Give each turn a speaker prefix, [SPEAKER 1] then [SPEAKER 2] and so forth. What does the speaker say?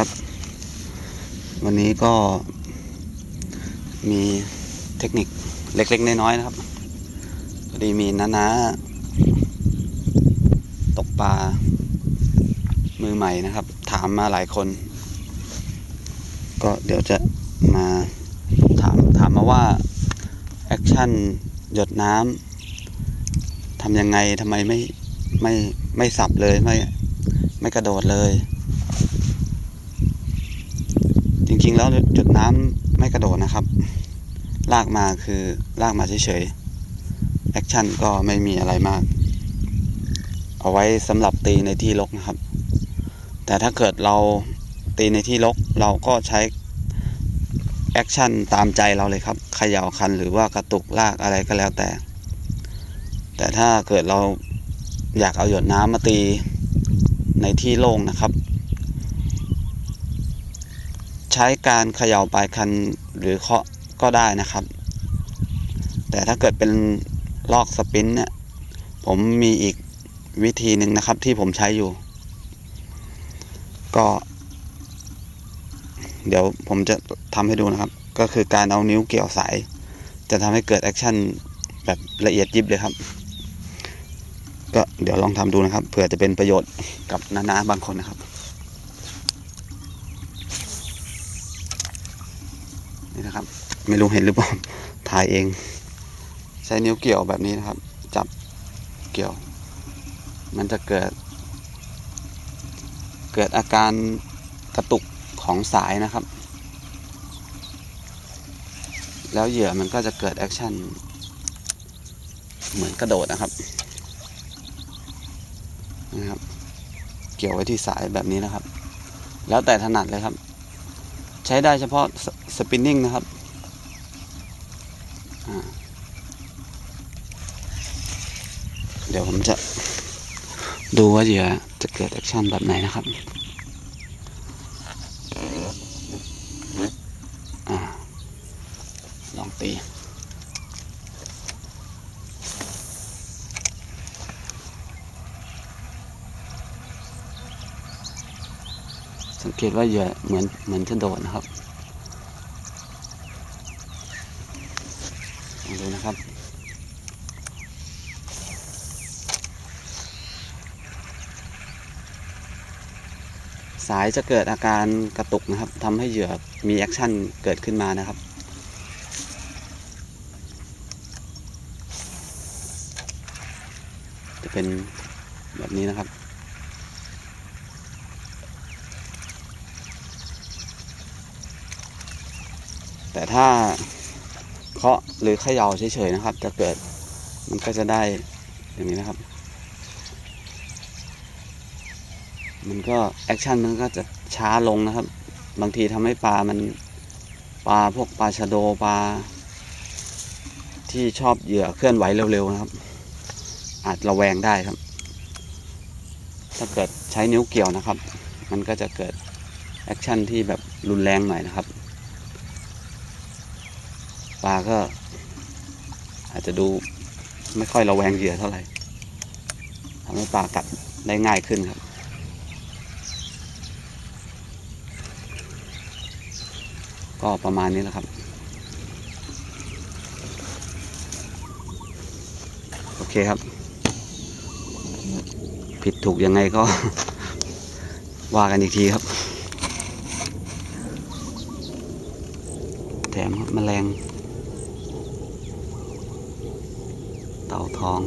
[SPEAKER 1] ครับ วันนี้ก็มีเทคนิคเล็กๆ น้อยๆนะครับพอดีมีน้าๆตกปลามือใหม่นะครับ ถามมาหลายคน ก็เดี๋ยวจะมาถามถามมาว่า แอคชั่นหยดน้ำทำยังไงทำไมไม่ไม่ไม่สับเลยไม่ไม่กระโดดเลย จ ริง ๆ แล้วจุดน้ำไม่กระโดดนะครับ ลากมาคือลากมาเฉยๆแอคชั่นก็ไม่มีอะไรมาก เอาไว้สำหรับตีในที่รกนะครับ แต่ถ้าเกิดเราตีในที่รกเราก็ใช้แอคชั่นตามใจเราเลยครับเขย่าคันหรือว่ากระตุกลากอะไรก็แล้วแต่ แต่ถ้าเกิดเราอยากเอาหยดน้ำมาตีในที่โล่งนะครับ ใช้การเขย่าปลายคันหรือเคาะก็ได้นะครับ แต่ถ้าเกิดเป็นลอกสปินเนี่ยผมมีอีกวิธีหนึ่งนะครับที่ผมใช้อยู่ ก็ เดี๋ยวผมจะทำให้ดูนะครับ ก็คือการเอานิ้วเกี่ยวสาย จะทำให้เกิดแอคชั่นแบบละเอียดยิบเลยครับ ก็เดี๋ยวลองทำดูนะครับเผื่อจะเป็นประโยชน์กับน้าๆบางคนนะครับ นี่นะครับ ไม่รู้เห็นหรือเปล่าถ่ายเอง ใช้นิ้วเกี่ยวแบบนี้นะครับ จับเกี่ยว มันจะเกิด เกิดอาการกระตุกของสายนะครับ แล้วเหยื่อมันก็จะเกิดแอคชั่น เหมือนกระโดดนะครับนะครับ เกี่ยวไว้ที่สายแบบนี้นะครับ แล้วแต่ถนัดเลยครับ ใช้ได้เฉพาะสปินนิ่งนะครับเดี๋ยวผมจะดูว่าเหยื่อจะเกิดแอคชั่นแบบไหนนะครับลองตี สังเกตว่าเหยื่อเหมือนเหมือนจะโดดนะครับลองดูนะครับสายจะเกิดอาการกระตุกนะครับทำให้เหยื่อมีแอคชั่นเกิดขึ้นมานะครับ จะเป็นแบบนี้นะครับ แต่ถ้าเคาะหรือเขย่าเฉยๆนะครับ จะเกิดมันก็จะได้อย่างนี้นะครับ มันก็แอคชั่นมันก็จะช้าลงนะครับ บางทีทำให้ปลามันปลาพวกปลาชะโดปลา ที่ชอบเหยื่อเคลื่อนไหวเร็วๆนะครับ อาจระแวงได้ครับ ถ้าเกิดใช้นิ้วเกี่ยวนะครับ มันก็จะเกิดแอคชั่นที่แบบรุนแรงหน่อยนะครับ ลาก็ อาจจะดูไม่ค่อยระแวงเหยื่อเท่าไหร่ทำให้ปลากัดได้ง่ายขึ้นครับ ก็ประมาณนี้แหละครับ โอเคครับ ผิดถูกยังไงก็ ว่ากันอีกทีครับ แถมแมลง เต่าทอง